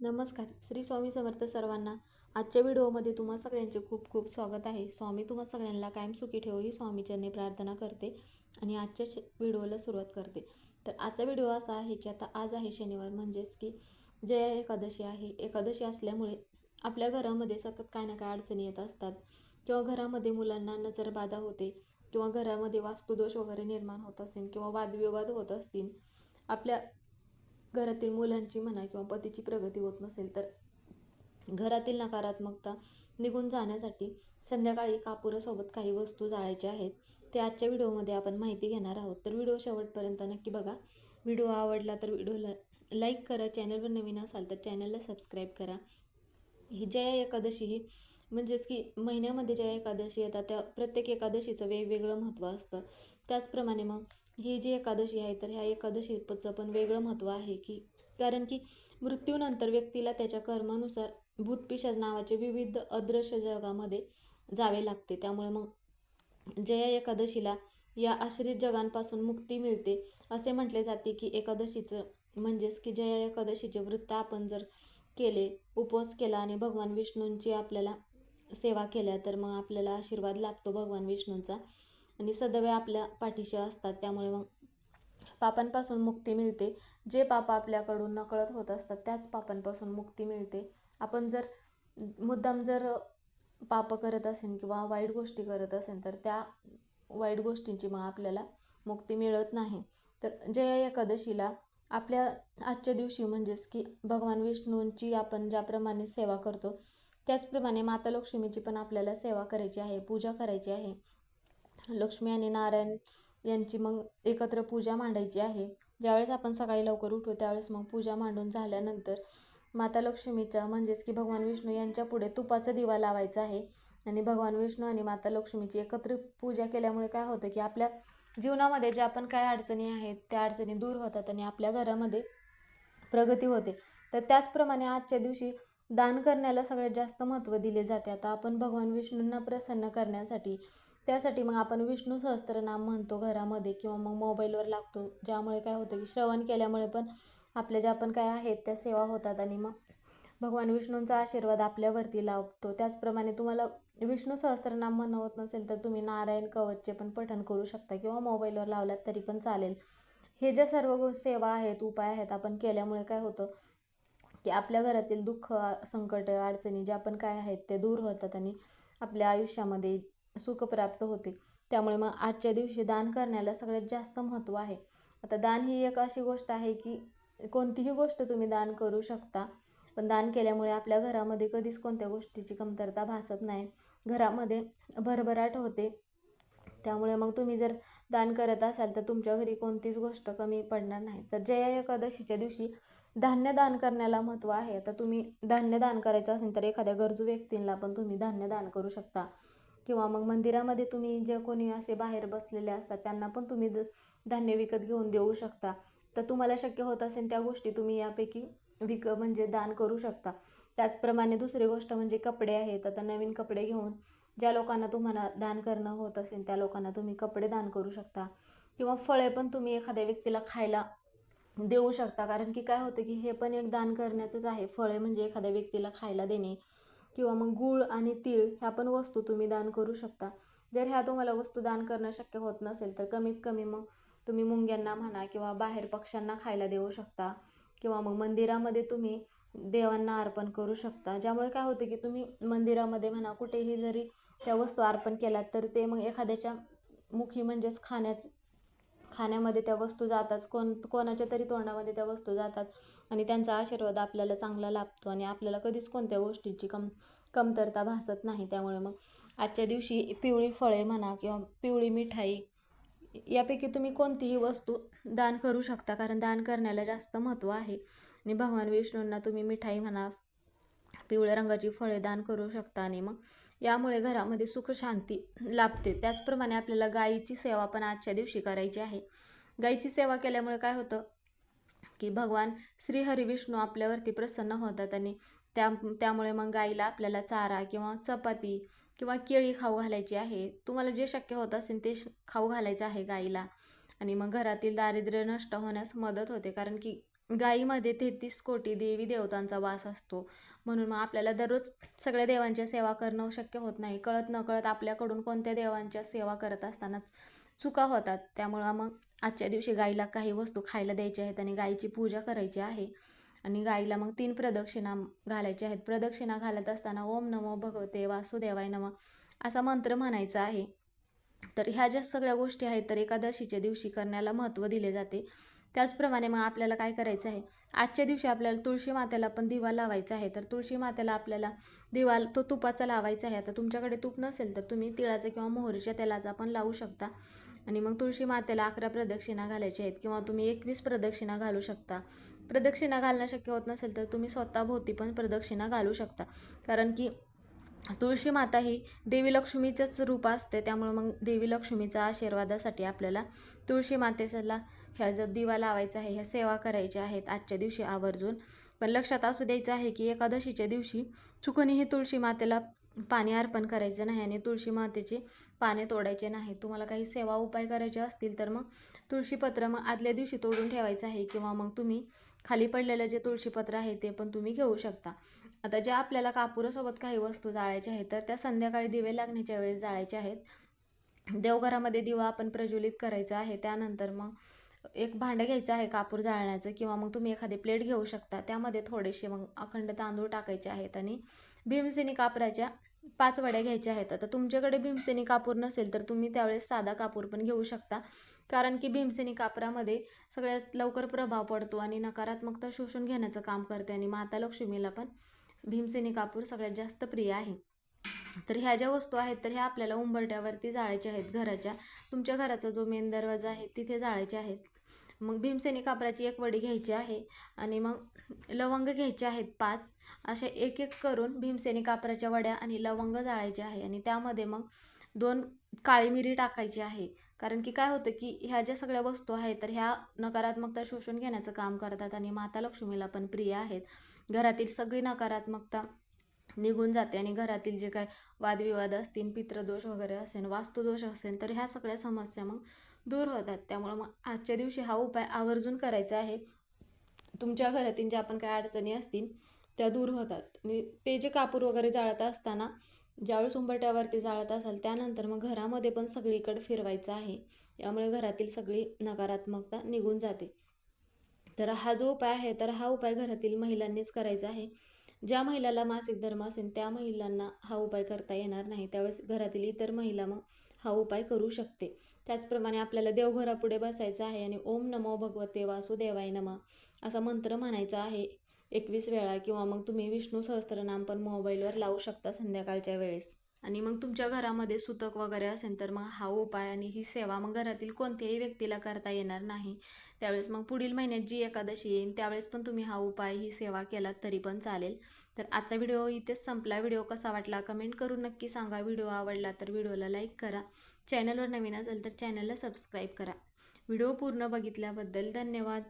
नमस्कार. श्री स्वामी समर्थ सर्वांना आजच्या व्हिडिओमध्ये तुम्हा सगळ्यांचे खूप खूप स्वागत आहे. स्वामी तुम्हा सगळ्यांना कायम सुखी ठेवू ही स्वामीचरणी प्रार्थना करते आणि आजच्या व्हिडिओला सुरुवात करते. तर आजचा व्हिडिओ असा आहे की आता आज आहे शनिवार म्हणजेच की जया एकादशी आहे. एकादशी असल्यामुळे आपल्या घरामध्ये सतत काय ना काय अडचणी येत असतात. किंवा घरामध्ये मुलांना नजरबाधा होते किंवा घरामध्ये वास्तुदोष वगैरे निर्माण होत असेल किंवा वादविवाद होत असतील आपल्या घरातील मुलांची म्हणा किंवा पतीची प्रगती होत नसेल तर घरातील नकारात्मकता निघून जाण्यासाठी संध्याकाळी कापुरासोबत काही वस्तू जाळायच्या आहेत. ते आजच्या व्हिडिओमध्ये आपण माहिती घेणार आहोत. तर व्हिडिओ शेवटपर्यंत नक्की बघा. व्हिडिओ आवडला तर व्हिडिओला लाईक करा. चॅनलवर नवीन असाल तर चॅनलला सबस्क्राईब करा. ही जया एकादशी ही म्हणजेच की महिन्यामध्ये ज्या एकादशी येतात त्या प्रत्येक एकादशीचं वेगवेगळं महत्त्व असतं. त्याचप्रमाणे मग ही जी एकादशी आहे तर ह्या एकादशीचं पण वेगळं महत्त्व आहे की कारण की मृत्यूनंतर व्यक्तीला त्याच्या कर्मानुसार भूतपिशाच नावाचे विविध अदृश्य जगामध्ये जावे लागते. त्यामुळे मग जया एकादशीला या आश्रित जगांपासून मुक्ती मिळते असे म्हटले जाते की एकादशीचं म्हणजेच की जया एकादशीचे वृत्त आपण जर केले उपवास केला आणि भगवान विष्णूंची आपल्याला सेवा केल्या तर मग आपल्याला आशीर्वाद लाभतो भगवान विष्णूंचा. आणि सदैव आपल्या पाठीशी असतात. त्यामुळे मग पापांपासून मुक्ती मिळते. जे पाप आपल्याकडून नकळत होत असतात त्याच पापांपासून मुक्ती मिळते. आपण जर मुद्दाम जर पाप करत असेल किंवा वाईट गोष्टी करत असेल तर त्या वाईट गोष्टींची मग आपल्याला मुक्ती मिळत नाही. तर जया एकादशीला आपल्या आजच्या दिवशी म्हणजेच की भगवान विष्णूंची आपण ज्याप्रमाणे सेवा करतो त्याचप्रमाणे माता लक्ष्मीची पण आपल्याला सेवा करायची आहे पूजा करायची आहे. लक्ष्मी आणि नारायण यांची मग एकत्र पूजा मांडायची आहे. ज्यावेळेस आपण सकाळी लवकर उठू त्यावेळेस मग पूजा मांडून झाल्यानंतर माता लक्ष्मीच्या म्हणजेच की भगवान विष्णू यांच्या पुढे तुपाचा दिवा लावायचा आहे. आणि भगवान विष्णू आणि माता लक्ष्मीची एकत्र पूजा केल्यामुळे काय होतं की आपल्या जीवनामध्ये ज्या पण काय अडचणी आहेत त्या अडचणी दूर होतात आणि आपल्या घरामध्ये प्रगती होते. तर त्याचप्रमाणे आजच्या दिवशी दान करण्याला सगळ्यात जास्त महत्त्व दिले जाते. आता आपण भगवान विष्णूंना प्रसन्न करण्यासाठी त्यासाठी मग आपण विष्णू सहस्त्रनाम म्हणतो घरामध्ये किंवा मग मोबाईलवर लागतो. ज्यामुळे काय होतं की श्रवण केल्यामुळे पण आपल्या ज्या पण काय आहेत त्या सेवा होतात आणि मग भगवान विष्णूंचा आशीर्वाद आपल्यावरती लाभतो. त्याचप्रमाणे तुम्हाला विष्णू सहस्त्रनाम म्हणवत नसेल तर तुम्ही नारायण कवचचे पण पठण करू शकता किंवा मोबाईलवर लावलात तरी पण चालेल. हे ज्या सर्व गो सेवा आहेत उपाय आहेत आपण केल्यामुळे काय होतं की आपल्या घरातील दुःख संकट अडचणी ज्या पण काय आहेत ते दूर होतात आणि आपल्या आयुष्यामध्ये सुख प्राप्त होते. त्यामुळे मग आजच्या दिवशी दान करण्याला सगळ्यात जास्त महत्त्व आहे. आता दान ही एक अशी गोष्ट आहे की कोणतीही गोष्ट तुम्ही दान करू शकता पण दान केल्यामुळे आपल्या घरामध्ये कधीच कोणत्या गोष्टीची कमतरता भासत नाही. घरामध्ये भरभराट होते. त्यामुळे मग तुम्ही जर दान करत असाल तर तुमच्या घरी कोणतीच गोष्ट कमी पडणार नाही. तर जया एकादशीच्या दिवशी धान्य दान करण्याला महत्त्व आहे. आता तुम्ही धान्य दान करायचं असेल तर एखाद्या गरजू व्यक्तींना पण तुम्ही धान्य दान करू शकता. किंवा मग मंदिरामध्ये तुम्ही जे कोणी असे बाहेर बसलेले असतात त्यांना पण तुम्ही द धान्य विकत घेऊन देऊ शकता. तर तुम्हाला शक्य होत असेल त्या गोष्टी तुम्ही यापैकी विक म्हणजे दान करू शकता. त्याचप्रमाणे दुसरी गोष्ट म्हणजे कपडे आहेत. आता नवीन कपडे घेऊन ज्या लोकांना तुम्हाला दान करणं होत असेल त्या लोकांना तुम्ही कपडे दान करू शकता. किंवा फळे पण तुम्ही एखाद्या व्यक्तीला खायला देऊ शकता. कारण की काय होतं की हे पण एक दान करण्याचंच आहे. फळे म्हणजे एखाद्या व्यक्तीला खायला देणे. किंवा मग गूळ आणि तीळ ह्या पण वस्तू तुम्ही दान करू शकता. जर ह्या तुम्हाला वस्तू दान करणं शक्य होत नसेल तर कमीत कमी मग तुम्ही मुंग्यांना म्हणा किंवा बाहेर पक्ष्यांना खायला देऊ शकता. किंवा मग मंदिरामध्ये तुम्ही देवांना अर्पण करू शकता. ज्यामुळे काय होतं की तुम्ही मंदिरामध्ये म्हणा कुठेही जरी त्या वस्तू अर्पण केल्यात तर ते मग एखाद्याच्या मुखी म्हणजेच खाण्याच खाण्यामध्ये त्या वस्तू जातात कोण कोणाच्या तरी तोंडामध्ये त्या वस्तू जातात. आणि त्यांचा आशीर्वाद आपल्याला चांगला लाभतो आणि आपल्याला कधीच कोणत्या गोष्टीची कम कमतरता भासत नाही. त्यामुळे मग आजच्या दिवशी पिवळी फळे म्हणा किंवा पिवळी मिठाई यापैकी तुम्ही कोणतीही वस्तू दान करू शकता कारण दान करण्याला जास्त महत्त्व आहे. आणि भगवान विष्णूंना तुम्ही मिठाई म्हणा पिवळ्या रंगाची फळे दान करू शकता आणि मग यामुळे घरामध्ये सुख शांती लाभते. त्याचप्रमाणे आपल्याला गायीची सेवा पण आजच्या दिवशी करायची आहे. गायीची सेवा केल्यामुळे काय होतं? की भगवान श्री आपल्यावरती प्रसन्न होतात आणि त्या त्यामुळे मग गाईला आपल्याला चारा किंवा चपाती किंवा केळी खाऊ घालायची आहे. तुम्हाला जे शक्य होत असेल ते खाऊ घालायचं आहे गाईला. आणि मग घरातील दारिद्र्य नष्ट होण्यास मदत होते. कारण की गाईमध्ये तेहतीस कोटी देवी देवतांचा वास असतो. म्हणून मग आपल्याला दररोज सगळ्या देवांच्या सेवा करणं शक्य होत नाही. कळत नकळत आपल्याकडून कोणत्या देवांच्या सेवा करत असताना चुका होतात. त्यामुळं मग आजच्या दिवशी गाईला काही वस्तू खायला द्यायच्या आहेत आणि गाईची पूजा करायची आहे. आणि गाईला मग तीन प्रदक्षिणा घालायच्या आहेत. प्रदक्षिणा घालत असताना ओम नमो भगवते वासुदेवाय नम असा मंत्र म्हणायचा आहे. तर ह्या ज्या सगळ्या गोष्टी आहेत तर एकादशीच्या दिवशी करण्याला महत्त्व दिले जाते. त्याचप्रमाणे मग आपल्याला काय करायचं आहे? आजच्या दिवशी आपल्याला तुळशी मातेला पण दिवा लावायचा आहे. तर तुळशी मातेला आपल्याला दिवा तो तुपाचा लावायचा आहे. आता तुमच्याकडे तूप नसेल तर तुम्ही तिळाचा किंवा मोहरीच्या तेलाचा पण लावू शकता. आणि मग तुळशी मातेला अकरा प्रदक्षिणा घालायच्या आहेत किंवा तुम्ही एकवीस प्रदक्षिणा घालू शकता. प्रदक्षिणा घालणं शक्य होत नसेल तर तुम्ही स्वतःभोवती पण प्रदक्षिणा घालू शकता. कारण की तुळशी माता ही देवी लक्ष्मीचंच रूप असते. त्यामुळं मग देवी लक्ष्मीचा आशीर्वादासाठी आपल्याला तुळशी मातेला ह्या जर दिवा लावायचा आहे ह्या सेवा करायच्या आहेत आजच्या दिवशी आवर्जून. पण लक्षात असू द्यायचं आहे की एकादशीच्या दिवशी चुकूनही तुळशी मातेला पाणी अर्पण करायचं नाही आणि तुळशी मातेचे पाने तोडायचे नाही. तुम्हाला काही सेवा उपाय करायचे असतील तर मग तुळशीपत्र मग आदल्या दिवशी तोडून ठेवायचं आहे किंवा मग तुम्ही खाली पडलेलं जे तुळशीपत्र आहे ते पण तुम्ही घेऊ शकता. आता ज्या आपल्याला कापुरासोबत काही वस्तू जाळायच्या आहेत तर त्या संध्याकाळी दिवे लागण्याच्या वेळेस जाळायच्या आहेत. देवघरामध्ये दिवा आपण प्रज्वलित करायचा आहे त्यानंतर मग एक भांडं घ्यायचं आहे कापूर जाळण्याचं किंवा मग तुम्ही एखादी प्लेट घेऊ शकता. त्यामध्ये थोडेसे मग अखंड तांदूळ टाकायचे आहेत आणि भीमसेनी कापराच्या पाच वड्या घ्यायच्या आहेत. आता तुमच्याकडे भीमसेनी कापूर नसेल तर तुम्ही त्यावेळेस साधा कापूर पण घेऊ शकता. कारण की भीमसेनी कापरामध्ये सगळ्यात लवकर प्रभाव पडतो आणि नकारात्मकता शोषून घेण्याचं काम करते आणि माता लक्ष्मीला पण भीमसेनी कापूर सगळ्यात जास्त प्रिय आहे. तर ह्या ज्या वस्तू आहेत तर ह्या आपल्याला उंबरट्यावरती जाळायच्या आहेत. घराच्या तुमच्या घराचा जो मेन दरवाजा आहे तिथे जाळायचे आहेत. मग भीमसेनी कापराची एक वडी घ्यायची आहे आणि मग लवंग घ्यायचे आहेत पाच. असे एक एक करून भीमसेनी कापराच्या वड्या आणि लवंग जाळायचे आहे आणि त्यामध्ये मग दोन काळी मिरी टाकायची आहे. कारण की काय होतं की ह्या ज्या सगळ्या वस्तू आहेत तर ह्या नकारात्मकता शोषून घेण्याचं काम करतात आणि माता लक्ष्मीला पण प्रिय आहेत. घरातील सगळी नकारात्मकता निघून जाते आणि घरातील जे काय वादविवाद असतील पितृदोष वगैरे असेल वास्तुदोष असेल तर ह्या सगळ्या समस्या मग दूर होतात. त्यामुळं मग आजच्या दिवशी हा उपाय आवर्जून करायचा आहे. तुमच्या घरातील ज्या पण काय अडचणी असतील त्या दूर होतात. आणि ते जे कापूर वगैरे जाळत असताना ज्यावेळेस उंबरट्यावरती जाळत असाल त्यानंतर मग घरामध्ये पण सगळीकडे फिरवायचं आहे. यामुळे घरातील सगळी नकारात्मकता निघून जाते. तर हा जो उपाय आहे तर हा उपाय घरातील महिलांनीच करायचा आहे. ज्या महिलाला मासिक धर्म असेल त्या महिलांना हा उपाय करता येणार नाही. त्यावेळेस घरातील इतर महिला मग हा उपाय करू शकते. त्याचप्रमाणे आपल्याला देवघरापुढे बसायचं आहे आणि ओम नमो भगवते वासुदेवाय नम असा मंत्र म्हणायचा आहे. एकवीस वेळा किंवा मग तुम्ही विष्णू सहस्त्रनाम पण मोबाईलवर लावू शकता संध्याकाळच्या वेळेस. आणि मग तुमच्या घरामध्ये सुतक वगैरे असेल तर मग हा उपाय आणि ही सेवा मग घरातील कोणत्याही व्यक्तीला करता येणार नाही. त्यावेळेस मग पुढील महिन्यात जी एकादशी येईल त्यावेळेस पण तुम्ही हा उपाय ही सेवा केलात तरी पण चालेल. तर आजचा व्हिडिओ इथेच संपला. व्हिडिओ कसा वाटला कमेंट करून नक्की सांगा. व्हिडिओ आवडला तर व्हिडिओला लाईक करा. चॅनलवर नवीन असेल तर चॅनलला सबस्क्राईब करा. व्हिडिओ पूर्ण बघितल्याबद्दल धन्यवाद.